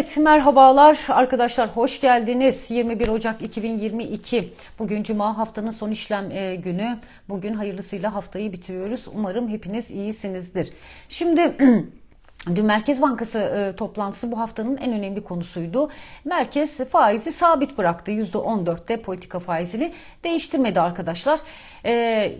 Evet merhabalar arkadaşlar hoş geldiniz. 21 Ocak 2022 bugün Cuma haftanın son işlem e, günü. Bugün hayırlısıyla haftayı bitiriyoruz. Umarım hepiniz iyisinizdir. Şimdi Dün Merkez Bankası e, toplantısı bu haftanın en önemli konusuydu. Merkez faizi sabit bıraktı %14'te politika faizini değiştirmedi arkadaşlar. E,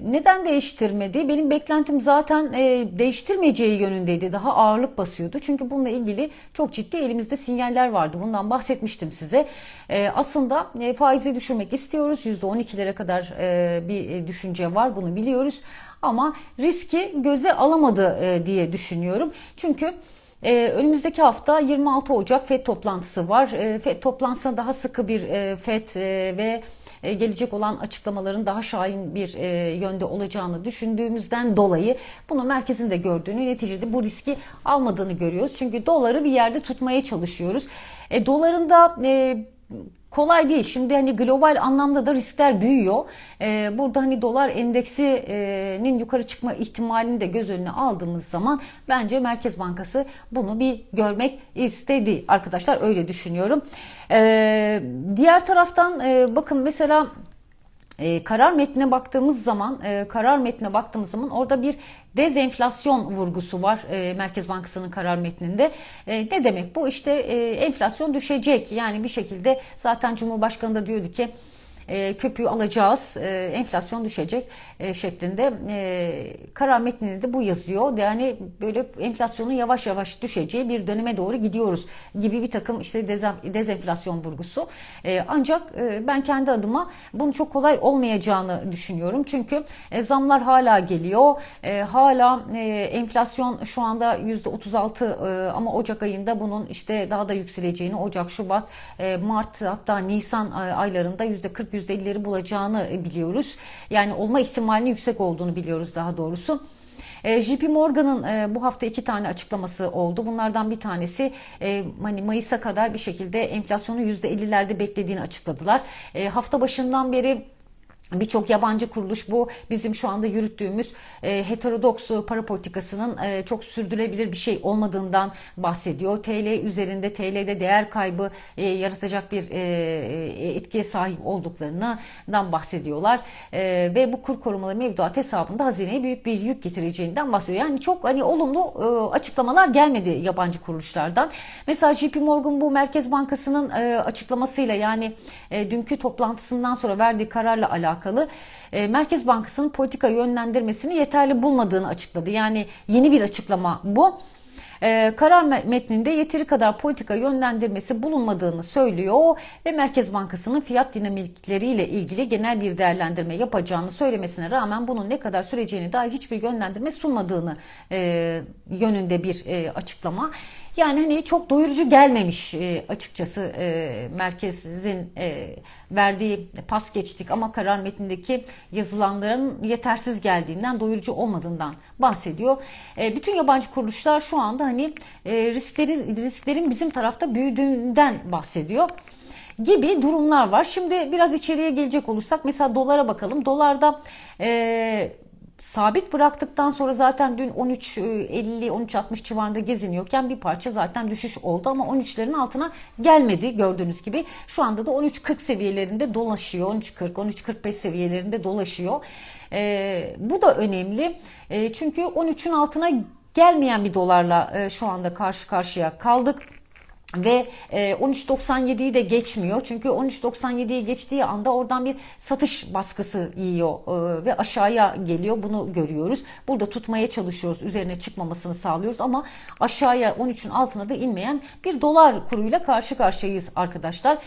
neden değiştirmedi? Benim beklentim zaten e, değiştirmeyeceği yönündeydi. Daha ağırlık basıyordu. Çünkü bununla ilgili çok ciddi elimizde sinyaller vardı. Bundan bahsetmiştim size. E, aslında e, faizi düşürmek istiyoruz. %12'lere kadar e, bir e, düşünce var. Bunu biliyoruz ama riski göze alamadı e, diye düşünüyorum. Çünkü ee, önümüzdeki hafta 26 Ocak FED toplantısı var. Ee, FED toplantısında daha sıkı bir e, FED e, ve e, gelecek olan açıklamaların daha şahin bir e, yönde olacağını düşündüğümüzden dolayı bunu merkezin de gördüğünü neticede bu riski almadığını görüyoruz. Çünkü doları bir yerde tutmaya çalışıyoruz. E, doların da e, kolay değil. Şimdi hani global anlamda da riskler büyüyor. Ee, burada hani dolar endeksinin yukarı çıkma ihtimalini de göz önüne aldığımız zaman bence Merkez Bankası bunu bir görmek istedi. Arkadaşlar öyle düşünüyorum. Ee, diğer taraftan e, bakın mesela e, karar metnine baktığımız zaman, e, karar metnine baktığımız zaman orada bir dezenflasyon vurgusu var e, Merkez Bankası'nın karar metninde. E, ne demek bu? İşte e, enflasyon düşecek. Yani bir şekilde zaten Cumhurbaşkanı da diyordu ki e, köpüğü alacağız, e, enflasyon düşecek e, şeklinde e, karar metninde de bu yazıyor. Yani böyle enflasyonun yavaş yavaş düşeceği bir döneme doğru gidiyoruz gibi bir takım işte dezenflasyon vurgusu. Ancak ben kendi adıma bunun çok kolay olmayacağını düşünüyorum. Çünkü zamlar hala geliyor. Hala enflasyon şu anda %36 e, ama Ocak ayında bunun işte daha da yükseleceğini Ocak, Şubat, Mart hatta Nisan aylarında %40 %50'leri bulacağını biliyoruz. Yani olma ihtimalinin yüksek olduğunu biliyoruz daha doğrusu. E, JP Morgan'ın e, bu hafta iki tane açıklaması oldu. Bunlardan bir tanesi e, hani Mayıs'a kadar bir şekilde enflasyonu %50'lerde beklediğini açıkladılar. Hafta başından beri Birçok yabancı kuruluş bu bizim şu anda yürüttüğümüz e, heterodoks para politikasının e, çok sürdürülebilir bir şey olmadığından bahsediyor. TL üzerinde TL'de değer kaybı e, yaratacak bir e, e, etkiye sahip olduklarından bahsediyorlar. E, ve bu kur korumalı mevduat hesabında hazineye büyük bir yük getireceğinden bahsediyor. Yani çok hani olumlu e, açıklamalar gelmedi yabancı kuruluşlardan. Mesela JP Morgan bu Merkez Bankası'nın e, açıklamasıyla yani e, dünkü toplantısından sonra verdiği kararla alakalı alakalı e, Merkez Bankası'nın politika yönlendirmesini yeterli bulmadığını açıkladı. Yani yeni bir açıklama bu. Ee, karar metninde yeteri kadar politika yönlendirmesi bulunmadığını söylüyor ve Merkez Bankası'nın fiyat dinamikleriyle ilgili genel bir değerlendirme yapacağını söylemesine rağmen bunun ne kadar süreceğini dair hiçbir yönlendirme sunmadığını e, yönünde bir e, açıklama. Yani hani çok doyurucu gelmemiş e, açıkçası e, merkezin e, verdiği pas geçtik ama karar metnindeki yazılanların yetersiz geldiğinden doyurucu olmadığından bahsediyor. E, bütün yabancı kuruluşlar şu anda hani e, risklerin risklerin bizim tarafta büyüdüğünden bahsediyor gibi durumlar var. Şimdi biraz içeriye gelecek olursak mesela dolara bakalım. Dolarda e, sabit bıraktıktan sonra zaten dün 13.50-13.60 civarında geziniyorken bir parça zaten düşüş oldu ama 13'lerin altına gelmedi gördüğünüz gibi. Şu anda da 13.40 seviyelerinde dolaşıyor. 13.40, 13.45 seviyelerinde dolaşıyor. Ee, bu da önemli. Ee, çünkü 13'ün altına gelmeyen bir dolarla e, şu anda karşı karşıya kaldık ve 13.97'yi e, de geçmiyor. Çünkü 13.97'yi geçtiği anda oradan bir satış baskısı yiyor e, ve aşağıya geliyor. Bunu görüyoruz. Burada tutmaya çalışıyoruz. Üzerine çıkmamasını sağlıyoruz ama aşağıya 13'ün altına da inmeyen bir dolar kuruyla karşı karşıyayız arkadaşlar.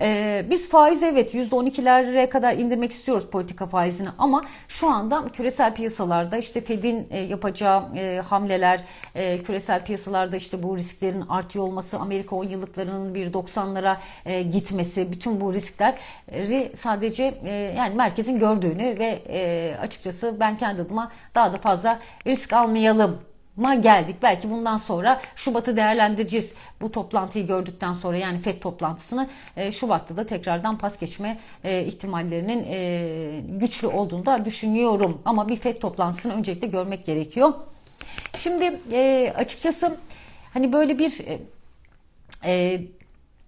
Ee, biz faiz evet %12'lere kadar indirmek istiyoruz politika faizini ama şu anda küresel piyasalarda işte Fed'in e, yapacağı e, hamleler, e, küresel piyasalarda işte bu risklerin artıyor olması, Amerika 10 yıllıklarının bir 90'lara e, gitmesi, bütün bu riskleri sadece e, yani merkezin gördüğünü ve e, açıkçası ben kendi adıma daha da fazla risk almayalım ma geldik. Belki bundan sonra Şubat'ı değerlendireceğiz. Bu toplantıyı gördükten sonra yani FED toplantısını e, Şubat'ta da tekrardan pas geçme e, ihtimallerinin e, güçlü olduğunu da düşünüyorum. Ama bir FED toplantısını öncelikle görmek gerekiyor. Şimdi e, açıkçası hani böyle bir e, e,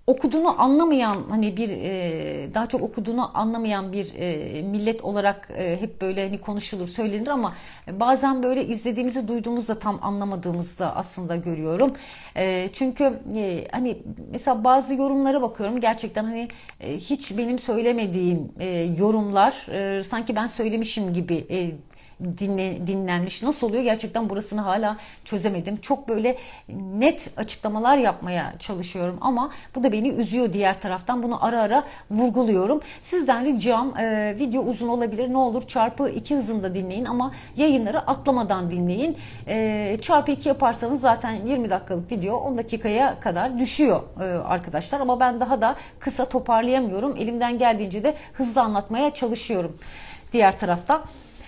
okuduğunu anlamayan hani bir e, daha çok okuduğunu anlamayan bir e, millet olarak e, hep böyle hani konuşulur söylenir ama bazen böyle izlediğimizi duyduğumuzda tam anlamadığımızda aslında görüyorum. E, çünkü e, hani mesela bazı yorumlara bakıyorum gerçekten hani e, hiç benim söylemediğim e, yorumlar e, sanki ben söylemişim gibi e, dinle, dinlenmiş. Nasıl oluyor? Gerçekten burasını hala çözemedim. Çok böyle net açıklamalar yapmaya çalışıyorum ama bu da beni üzüyor diğer taraftan. Bunu ara ara vurguluyorum. Sizden ricam e, video uzun olabilir. Ne olur çarpı 2 hızında dinleyin ama yayınları atlamadan dinleyin. E, çarpı 2 yaparsanız zaten 20 dakikalık video 10 dakikaya kadar düşüyor e, arkadaşlar ama ben daha da kısa toparlayamıyorum. Elimden geldiğince de hızlı anlatmaya çalışıyorum. Diğer tarafta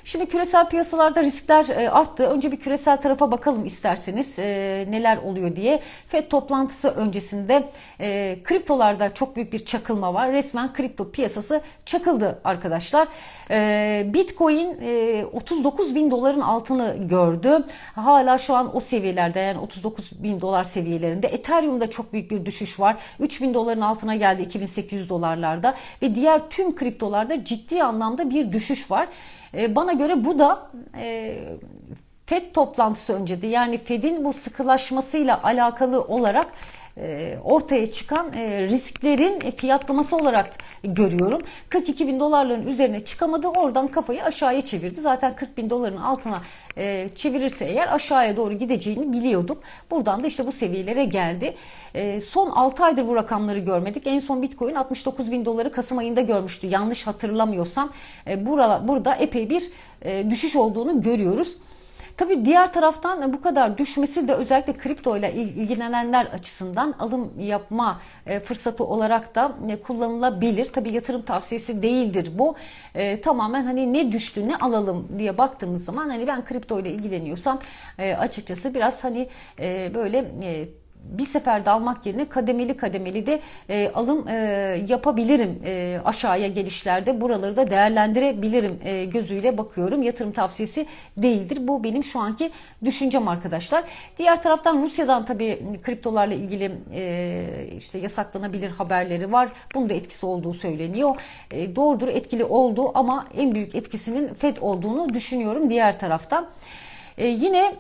Şimdi küresel piyasalarda riskler e, arttı. Önce bir küresel tarafa bakalım isterseniz e, neler oluyor diye. FED toplantısı öncesinde e, kriptolarda çok büyük bir çakılma var. Resmen kripto piyasası çakıldı arkadaşlar. Bitcoin 39 bin doların altını gördü. Hala şu an o seviyelerde yani 39 bin dolar seviyelerinde. Ethereum'da çok büyük bir düşüş var. 3 bin doların altına geldi 2800 dolarlarda ve diğer tüm kriptolarda ciddi anlamda bir düşüş var. E, bana göre bu da e, FED toplantısı öncedi. Yani FED'in bu sıkılaşmasıyla alakalı olarak ortaya çıkan risklerin fiyatlaması olarak görüyorum. 42 bin dolarların üzerine çıkamadı oradan kafayı aşağıya çevirdi. Zaten 40 bin doların altına çevirirse eğer aşağıya doğru gideceğini biliyorduk. Buradan da işte bu seviyelere geldi. Son 6 aydır bu rakamları görmedik. En son Bitcoin 69 bin doları Kasım ayında görmüştü. Yanlış hatırlamıyorsam burada epey bir düşüş olduğunu görüyoruz. Tabii diğer taraftan bu kadar düşmesi de özellikle kripto ile ilgilenenler açısından alım yapma e, fırsatı olarak da e, kullanılabilir. Tabii yatırım tavsiyesi değildir bu. E, tamamen hani ne düştü ne alalım diye baktığımız zaman hani ben kripto ile ilgileniyorsam açıkçası biraz hani böyle bir seferde almak yerine kademeli kademeli de e, alım e, yapabilirim e, aşağıya gelişlerde. Buraları da değerlendirebilirim e, gözüyle bakıyorum. Yatırım tavsiyesi değildir. Bu benim şu anki düşüncem arkadaşlar. Diğer taraftan Rusya'dan tabii kriptolarla ilgili e, işte yasaklanabilir haberleri var. Bunun da etkisi olduğu söyleniyor. E, doğrudur etkili oldu ama en büyük etkisinin FED olduğunu düşünüyorum diğer taraftan. E, yine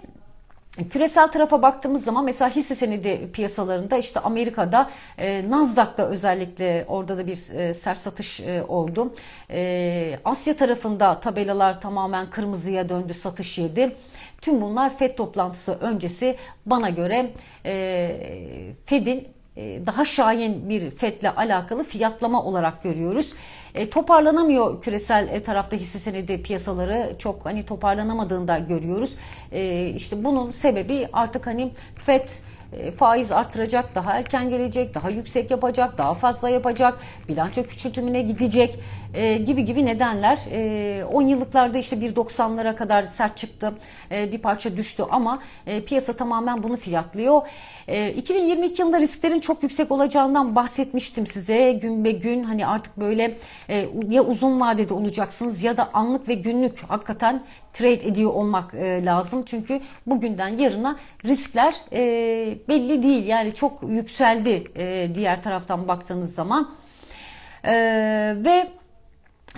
Küresel tarafa baktığımız zaman mesela hisse senedi piyasalarında işte Amerika'da e, Nasdaq'ta özellikle orada da bir e, sert satış e, oldu. E, Asya tarafında tabelalar tamamen kırmızıya döndü, satış yedi. Tüm bunlar FED toplantısı öncesi bana göre e, FED'in daha şahin bir FED'le alakalı fiyatlama olarak görüyoruz. E, toparlanamıyor küresel e, tarafta hisse senedi piyasaları çok hani toparlanamadığında görüyoruz. E, işte bunun sebebi artık hani FED e, faiz artıracak, daha erken gelecek, daha yüksek yapacak, daha fazla yapacak, bilanço küçültümüne gidecek e, gibi gibi nedenler. E, 10 yıllıklarda işte 1.90'lara kadar sert çıktı, e, bir parça düştü ama e, piyasa tamamen bunu fiyatlıyor. E, 2022 yılında risklerin çok yüksek olacağından bahsetmiştim size. Gün be gün hani artık böyle e, ya uzun vadede olacaksınız ya da anlık ve günlük hakikaten trade ediyor olmak e, lazım. Çünkü bugünden yarına riskler e, belli değil. Yani çok yükseldi e, diğer taraftan baktığınız zaman. E, ve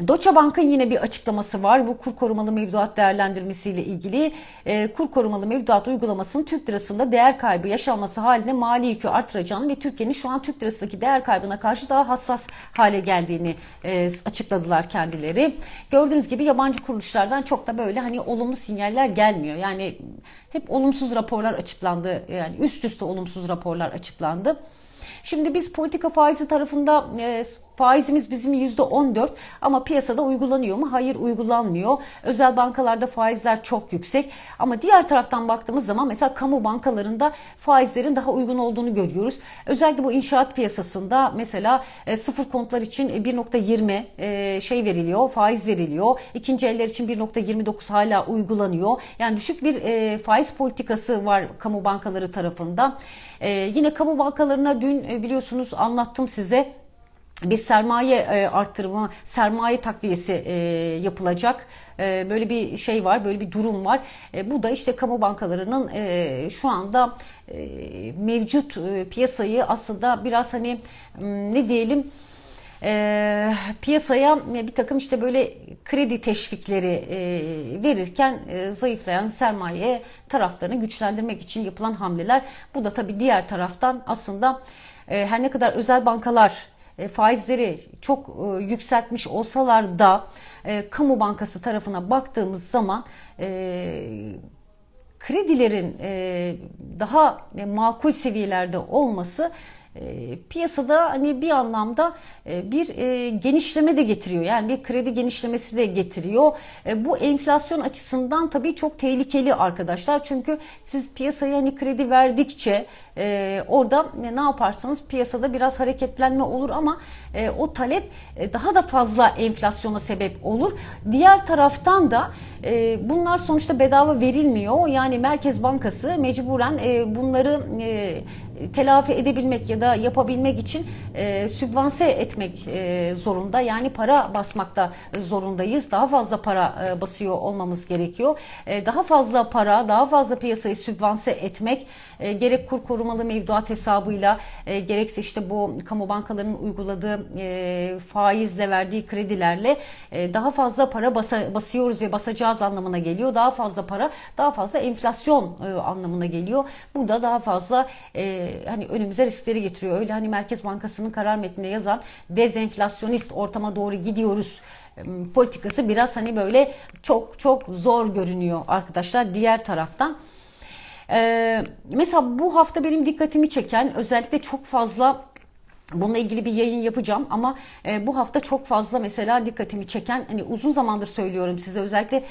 Deutsche Bank'ın yine bir açıklaması var. Bu kur korumalı mevduat değerlendirmesi ile ilgili e, kur korumalı mevduat uygulamasının Türk lirasında değer kaybı yaşanması halinde mali yükü artıracağını ve Türkiye'nin şu an Türk lirasındaki değer kaybına karşı daha hassas hale geldiğini e, açıkladılar kendileri. Gördüğünüz gibi yabancı kuruluşlardan çok da böyle hani olumlu sinyaller gelmiyor. Yani hep olumsuz raporlar açıklandı. Yani üst üste olumsuz raporlar açıklandı. Şimdi biz politika faizi tarafında e, faizimiz bizim %14 ama piyasada uygulanıyor mu? Hayır uygulanmıyor. Özel bankalarda faizler çok yüksek ama diğer taraftan baktığımız zaman mesela kamu bankalarında faizlerin daha uygun olduğunu görüyoruz. Özellikle bu inşaat piyasasında mesela e, sıfır kontlar için 1.20 e, şey veriliyor, faiz veriliyor. İkinci eller için 1.29 hala uygulanıyor. Yani düşük bir e, faiz politikası var kamu bankaları tarafında. E, yine kamu bankalarına dün e, biliyorsunuz anlattım size bir sermaye e, arttırımı, sermaye takviyesi e, yapılacak. E, böyle bir şey var, böyle bir durum var. Bu da işte kamu bankalarının şu anda mevcut piyasayı aslında biraz hani ne diyelim piyasaya bir takım işte böyle kredi teşvikleri verirken zayıflayan sermaye taraflarını güçlendirmek için yapılan hamleler. Bu da tabii diğer taraftan aslında her ne kadar özel bankalar faizleri çok e, yükseltmiş olsalar da e, kamu bankası tarafına baktığımız zaman kredilerin daha makul seviyelerde olması piyasada hani bir anlamda bir genişleme de getiriyor. Yani bir kredi genişlemesi de getiriyor. Bu enflasyon açısından tabii çok tehlikeli arkadaşlar. Çünkü siz piyasaya hani kredi verdikçe orada ne yaparsanız piyasada biraz hareketlenme olur ama o talep daha da fazla enflasyona sebep olur. Diğer taraftan da bunlar sonuçta bedava verilmiyor. Yani Merkez Bankası mecburen bunları telafi edebilmek ya da yapabilmek için e, sübvanse etmek e, zorunda. Yani para basmakta zorundayız. Daha fazla para e, basıyor olmamız gerekiyor. E, daha fazla para, daha fazla piyasayı sübvanse etmek e, gerek kur korumalı mevduat hesabıyla e, gerekse işte bu kamu bankalarının uyguladığı e, faizle verdiği kredilerle e, daha fazla para basa, basıyoruz ve basacağız anlamına geliyor. Daha fazla para, daha fazla enflasyon e, anlamına geliyor. Bu da daha fazla e, hani önümüze riskleri getiriyor. Öyle hani Merkez Bankası'nın karar metninde yazan dezenflasyonist ortama doğru gidiyoruz politikası biraz hani böyle çok çok zor görünüyor arkadaşlar diğer taraftan. Ee, mesela bu hafta benim dikkatimi çeken özellikle çok fazla Bununla ilgili bir yayın yapacağım ama e, bu hafta çok fazla mesela dikkatimi çeken hani uzun zamandır söylüyorum size özellikle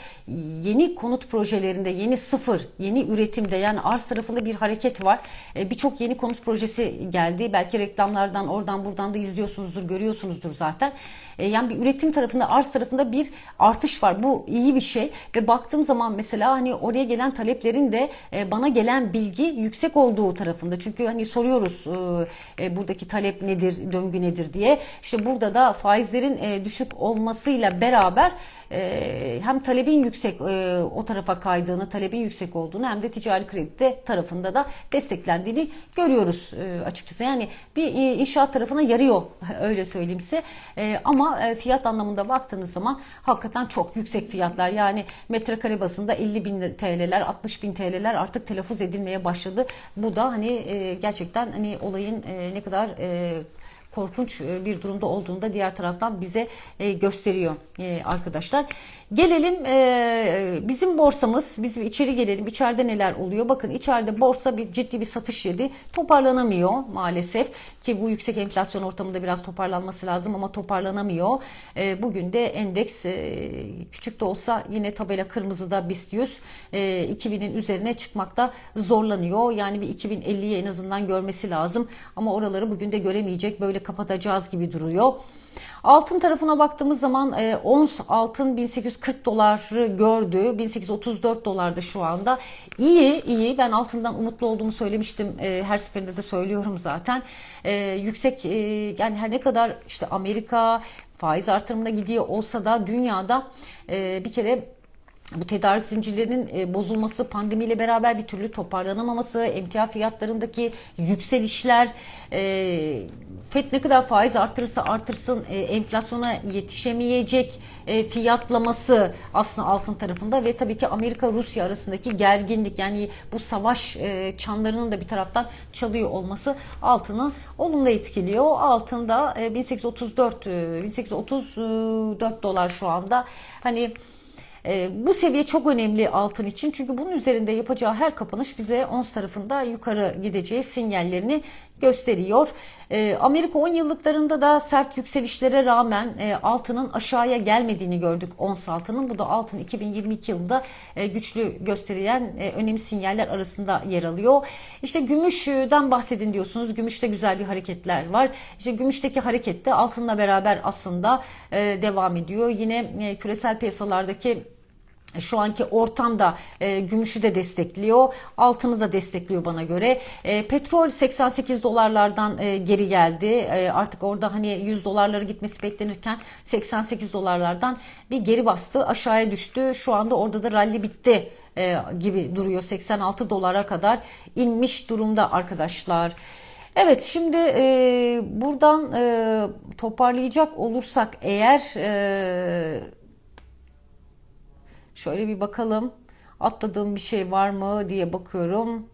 yeni konut projelerinde yeni sıfır yeni üretimde yani arz tarafında bir hareket var. E, Birçok yeni konut projesi geldi. Belki reklamlardan oradan buradan da izliyorsunuzdur görüyorsunuzdur zaten. E, yani bir üretim tarafında arz tarafında bir artış var. Bu iyi bir şey ve baktığım zaman mesela hani oraya gelen taleplerin de e, bana gelen bilgi yüksek olduğu tarafında. Çünkü hani soruyoruz e, buradaki talep nedir, döngü nedir diye. İşte burada da faizlerin düşük olmasıyla beraber hem talebin yüksek o tarafa kaydığını, talebin yüksek olduğunu hem de ticari kredi tarafında da desteklendiğini görüyoruz açıkçası. Yani bir inşaat tarafına yarıyor öyle söyleyeyim size. Ama e, fiyat anlamında baktığınız zaman hakikaten çok yüksek fiyatlar. Yani metrekare basında 50 bin TL'ler, 60 bin TL'ler artık telaffuz edilmeye başladı. Bu da hani e, gerçekten hani olayın e, ne kadar korkunç e, bir durumda olduğunda diğer taraftan bize e, gösteriyor e, arkadaşlar. Gelelim bizim borsamız, bizim içeri gelelim. İçeride neler oluyor? Bakın içeride borsa bir ciddi bir satış yedi. Toparlanamıyor maalesef ki bu yüksek enflasyon ortamında biraz toparlanması lazım ama toparlanamıyor. Bugün de endeks küçük de olsa yine tabela kırmızıda BIST 100 2000'in üzerine çıkmakta zorlanıyor. Yani bir 2050'yi en azından görmesi lazım ama oraları bugün de göremeyecek. Böyle kapatacağız gibi duruyor. Altın tarafına baktığımız zaman e, ons altın 1840 doları gördü. 1834 dolarda şu anda. İyi iyi ben altından umutlu olduğumu söylemiştim. E, her seferinde de söylüyorum zaten. E, yüksek e, yani her ne kadar işte Amerika faiz artırımına gidiyor olsa da dünyada e, bir kere bu tedarik zincirlerinin e, bozulması, pandemiyle beraber bir türlü toparlanamaması, emtia fiyatlarındaki yükselişler, e, FED ne kadar faiz artırırsa artırsın e, enflasyona yetişemeyecek fiyatlaması aslında altın tarafında ve tabii ki Amerika-Rusya arasındaki gerginlik yani bu savaş çanlarının da bir taraftan çalıyor olması altının olumlu etkiliyor. Altında 1834 1834 dolar şu anda hani e, bu seviye çok önemli altın için çünkü bunun üzerinde yapacağı her kapanış bize ons tarafında yukarı gideceği sinyallerini gösteriyor. E, Amerika 10 yıllıklarında da sert yükselişlere rağmen e, altının aşağıya gelmediğini gördük ons altının. Bu da altın 2022 yılında e, güçlü gösterilen e, önemli sinyaller arasında yer alıyor. İşte gümüşten bahsedin diyorsunuz. Gümüşte güzel bir hareketler var. İşte gümüşteki hareket de altınla beraber aslında e, devam ediyor. Yine e, küresel piyasalardaki şu anki ortamda e, gümüşü de destekliyor, altını da destekliyor bana göre. E, petrol 88 dolarlardan e, geri geldi. E, artık orada hani 100 dolarları gitmesi beklenirken 88 dolarlardan bir geri bastı, aşağıya düştü. Şu anda orada da rally bitti e, gibi duruyor. 86 dolara kadar inmiş durumda arkadaşlar. Evet şimdi e, buradan e, toparlayacak olursak eğer e, Şöyle bir bakalım. Atladığım bir şey var mı diye bakıyorum.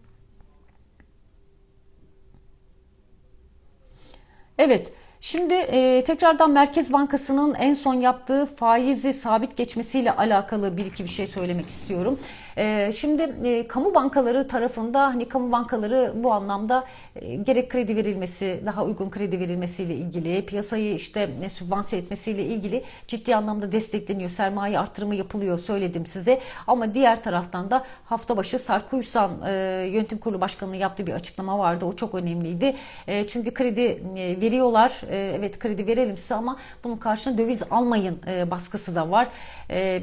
Evet. Şimdi e, tekrardan Merkez Bankası'nın en son yaptığı faizi sabit geçmesiyle alakalı bir iki bir şey söylemek istiyorum. E, şimdi e, kamu bankaları tarafında hani kamu bankaları bu anlamda e, gerek kredi verilmesi, daha uygun kredi verilmesiyle ilgili, piyasayı işte e, sübvanse etmesiyle ilgili ciddi anlamda destekleniyor. Sermaye artırımı yapılıyor söyledim size. Ama diğer taraftan da hafta başı Sarkuysan e, Yönetim Kurulu Başkanı'nın yaptığı bir açıklama vardı. O çok önemliydi. E, çünkü kredi veriyorlar. Evet kredi verelim size ama bunun karşılığında döviz almayın baskısı da var.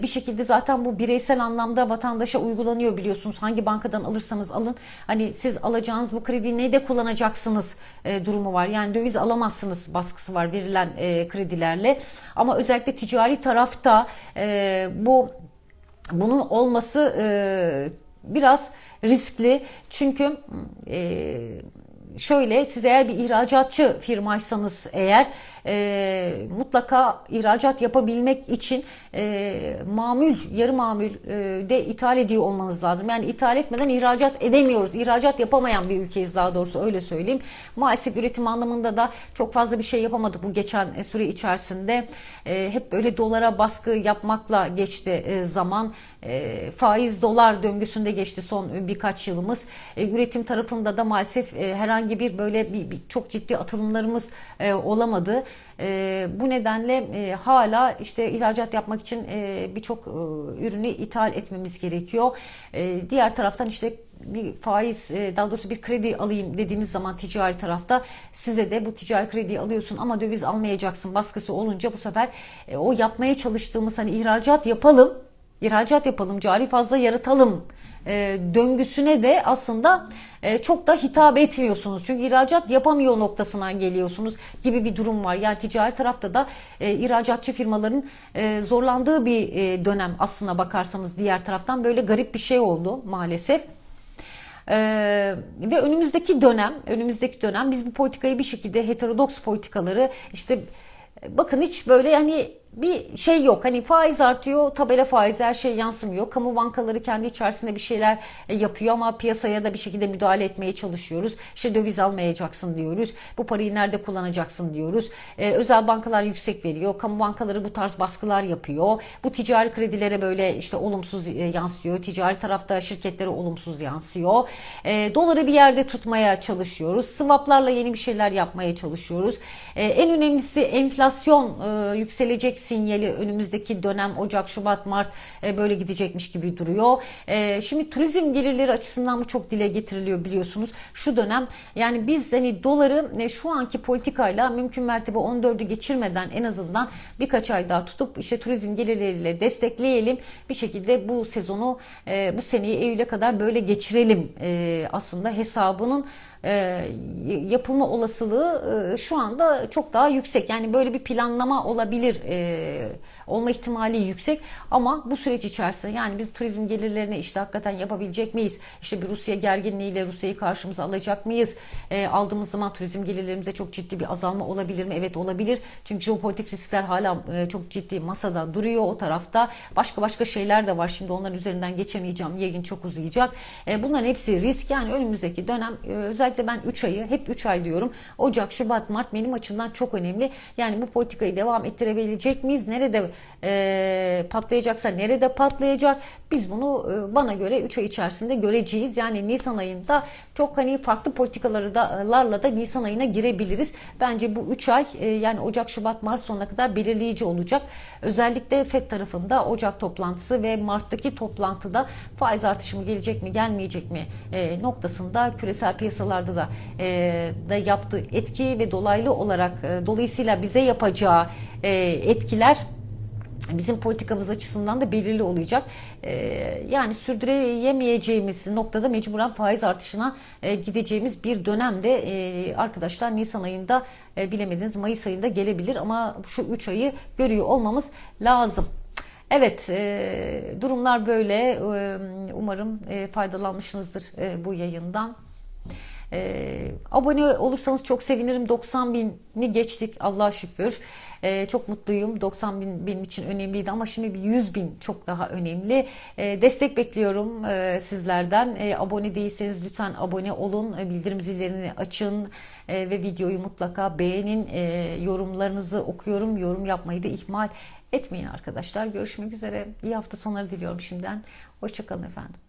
Bir şekilde zaten bu bireysel anlamda vatandaşa uygulanıyor biliyorsunuz. Hangi bankadan alırsanız alın. Hani siz alacağınız bu krediyi neyde kullanacaksınız e, durumu var. Yani döviz alamazsınız baskısı var verilen e, kredilerle. Ama özellikle ticari tarafta e, bu bunun olması e, biraz riskli. Çünkü e, şöyle siz eğer bir ihracatçı firmaysanız eğer e, mutlaka ihracat yapabilmek için e, mamül, yarı mamül e, de ithal ediyor olmanız lazım. Yani ithal etmeden ihracat edemiyoruz. İhracat yapamayan bir ülkeyiz daha doğrusu öyle söyleyeyim. Maalesef üretim anlamında da çok fazla bir şey yapamadık bu geçen süre içerisinde. E, hep böyle dolara baskı yapmakla geçti e, zaman. E, faiz dolar döngüsünde geçti son birkaç yılımız. E, üretim tarafında da maalesef e, herhangi bir böyle bir, bir çok ciddi atılımlarımız e, olamadı. E, bu nedenle e, hala işte ihracat yapmak için e, birçok e, ürünü ithal etmemiz gerekiyor. E, diğer taraftan işte bir faiz e, daha doğrusu bir kredi alayım dediğiniz zaman ticari tarafta size de bu ticari krediyi alıyorsun ama döviz almayacaksın baskısı olunca bu sefer e, o yapmaya çalıştığımız hani ihracat yapalım ihracat yapalım cari fazla yaratalım e, döngüsüne de aslında e, çok da hitap etmiyorsunuz. Çünkü ihracat yapamıyor noktasına geliyorsunuz gibi bir durum var. Yani ticari tarafta da e, ihracatçı firmaların e, zorlandığı bir e, dönem aslına bakarsanız diğer taraftan böyle garip bir şey oldu maalesef. Ee, ve önümüzdeki dönem, önümüzdeki dönem biz bu politikayı bir şekilde heterodoks politikaları işte bakın hiç böyle yani bir şey yok. Hani faiz artıyor, tabela faiz her şey yansımıyor. Kamu bankaları kendi içerisinde bir şeyler e, yapıyor ama piyasaya da bir şekilde müdahale etmeye çalışıyoruz. İşte döviz almayacaksın diyoruz. Bu parayı nerede kullanacaksın diyoruz. Ee, özel bankalar yüksek veriyor. Kamu bankaları bu tarz baskılar yapıyor. Bu ticari kredilere böyle işte olumsuz e, yansıyor. Ticari tarafta şirketlere olumsuz yansıyor. Ee, doları bir yerde tutmaya çalışıyoruz. Swaplarla yeni bir şeyler yapmaya çalışıyoruz. Ee, en önemlisi enflasyon e, yükselecek sinyali önümüzdeki dönem Ocak, Şubat, Mart e, böyle gidecekmiş gibi duruyor. E, şimdi turizm gelirleri açısından bu çok dile getiriliyor biliyorsunuz. Şu dönem yani biz hani doları e, şu anki politikayla mümkün mertebe 14'ü geçirmeden en azından birkaç ay daha tutup işte turizm gelirleriyle destekleyelim. Bir şekilde bu sezonu bu seneyi Eylül'e kadar böyle geçirelim aslında hesabının e, yapılma olasılığı e, şu anda çok daha yüksek. Yani böyle bir planlama olabilir, e, olma ihtimali yüksek ama bu süreç içerisinde yani biz turizm gelirlerini işte hakikaten yapabilecek miyiz? İşte bir Rusya gerginliğiyle Rusya'yı karşımıza alacak mıyız? E, aldığımız zaman turizm gelirlerimizde çok ciddi bir azalma olabilir mi? Evet olabilir. Çünkü jeopolitik riskler hala e, çok ciddi masada duruyor o tarafta. Başka başka şeyler de var. Şimdi onların üzerinden geçemeyeceğim. Yayın çok uzayacak. E, bunların hepsi risk. Yani önümüzdeki dönem e, özellikle ben 3 ayı hep 3 ay diyorum. Ocak, Şubat, Mart benim açımdan çok önemli. Yani bu politikayı devam ettirebilecek miyiz? Nerede e, patlayacaksa nerede patlayacak? Biz bunu e, bana göre 3 ay içerisinde göreceğiz. Yani Nisan ayında çok hani farklı politikalarla da Nisan ayına girebiliriz. Bence bu 3 ay e, yani Ocak, Şubat, Mart sonuna kadar belirleyici olacak. Özellikle FED tarafında Ocak toplantısı ve Mart'taki toplantıda faiz artışı mı gelecek mi gelmeyecek mi e, noktasında küresel piyasalarda da, e, da yaptığı etki ve dolaylı olarak e, dolayısıyla bize yapacağı e, etkiler bizim politikamız açısından da belirli olacak. Ee, yani sürdüremeyeceğimiz noktada mecburen faiz artışına e, gideceğimiz bir dönemde e, arkadaşlar Nisan ayında e, bilemediniz Mayıs ayında gelebilir ama şu 3 ayı görüyor olmamız lazım. Evet e, durumlar böyle. E, umarım e, faydalanmışsınızdır e, bu yayından. Ee, abone olursanız çok sevinirim. 90 bini geçtik Allah'a şükür. Ee, çok mutluyum. 90 bin benim için önemliydi ama şimdi bir 100 bin çok daha önemli. Ee, destek bekliyorum e, sizlerden. E, abone değilseniz lütfen abone olun. E, bildirim zillerini açın E, ve videoyu mutlaka beğenin. E, yorumlarınızı okuyorum. Yorum yapmayı da ihmal etmeyin arkadaşlar. Görüşmek üzere. İyi hafta sonları diliyorum şimdiden. Hoşçakalın efendim.